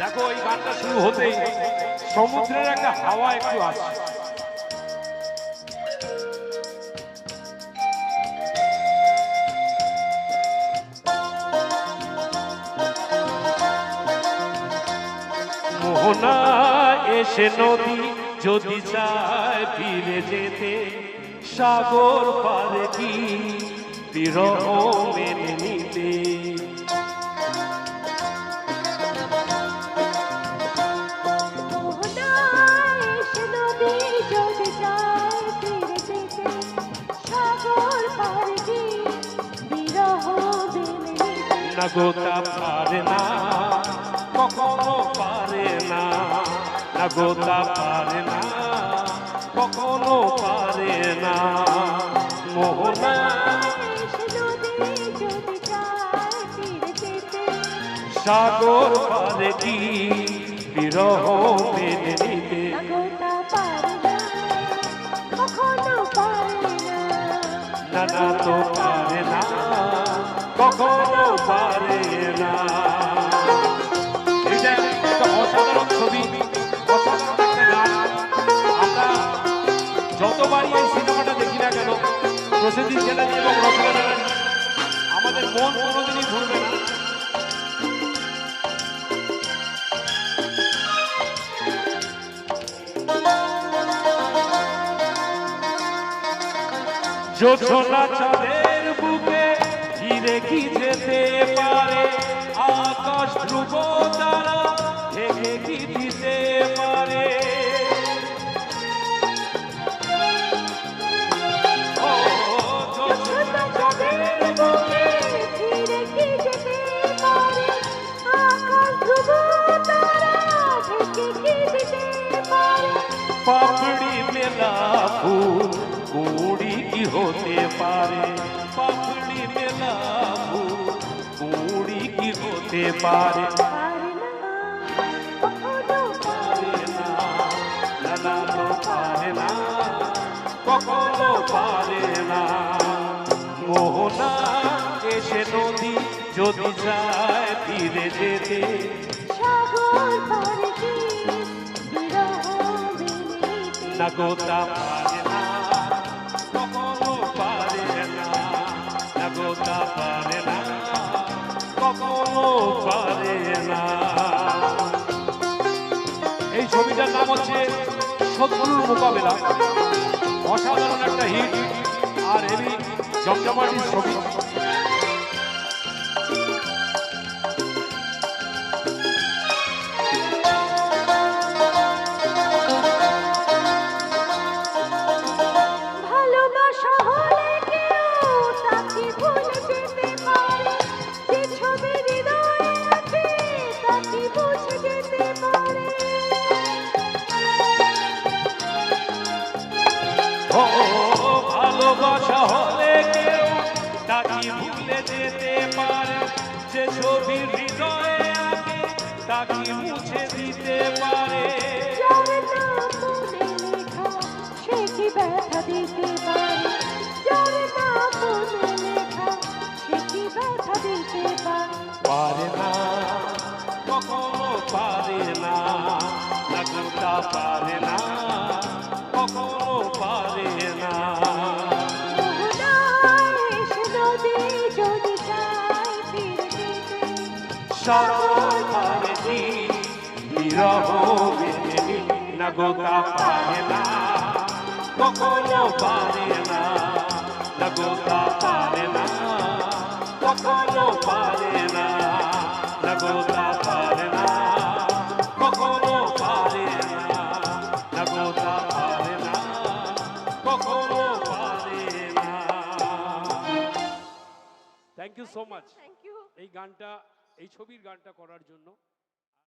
দেখো, এই গানটা শুরু হতেই সমুদ্রের একটা হাওয়া একটু আসছে। মোহনা এসে নদী যদি চায় ফিরে যেতে, সাগর পারে কি বিরহ মেনে নিতে? না গোতা পারে না, কখনো পারে না। না গোতা পারে না, কখনো পারে না। মোহনা, সাগর পারে কি, বিরহ মেনে নিতে। প্রসেনজিৎ চ্যাটার্জি এবং রচনা আমাদের মন কোনোদিনই ঘুরবে না। চাঁদের বুকে ধীরে কি যেতে মেলা ফুল কুড়ি কি হতে পারে? পাপড়ি মেলা ফুল কুড়ি কি হতে পারে? কখনো পারে না। মোহনা এসে নদী যদি যায় ফিরে যেতে গোতা পারে না কখনো পারে না না গোতা পারে না কখনো পারে না এই ছবিটার নাম হচ্ছে শত্রুর মোকাবেলা। অসাধারণ একটা হিট। আর হেভি জমজমাটির ছবি। ভালোবাসা হলে কেউ তাকে ভুলে যেতে পারে। যে ছবি হৃদয়ে আগে তাকে মুছে দিতে পারে। সে কি ব্যথা দিতে না কখনো পারে না না পারে না। কি বিরহ নি, না গোটা পারে না। কখনো পারে না না গোটা পারে না। কখনো পারে না না পারে না। কখনো পারে না না পারে না। কখনো পারে না। Thank you so much thank you এই গানটা এই ছবির গানটা করার জন্য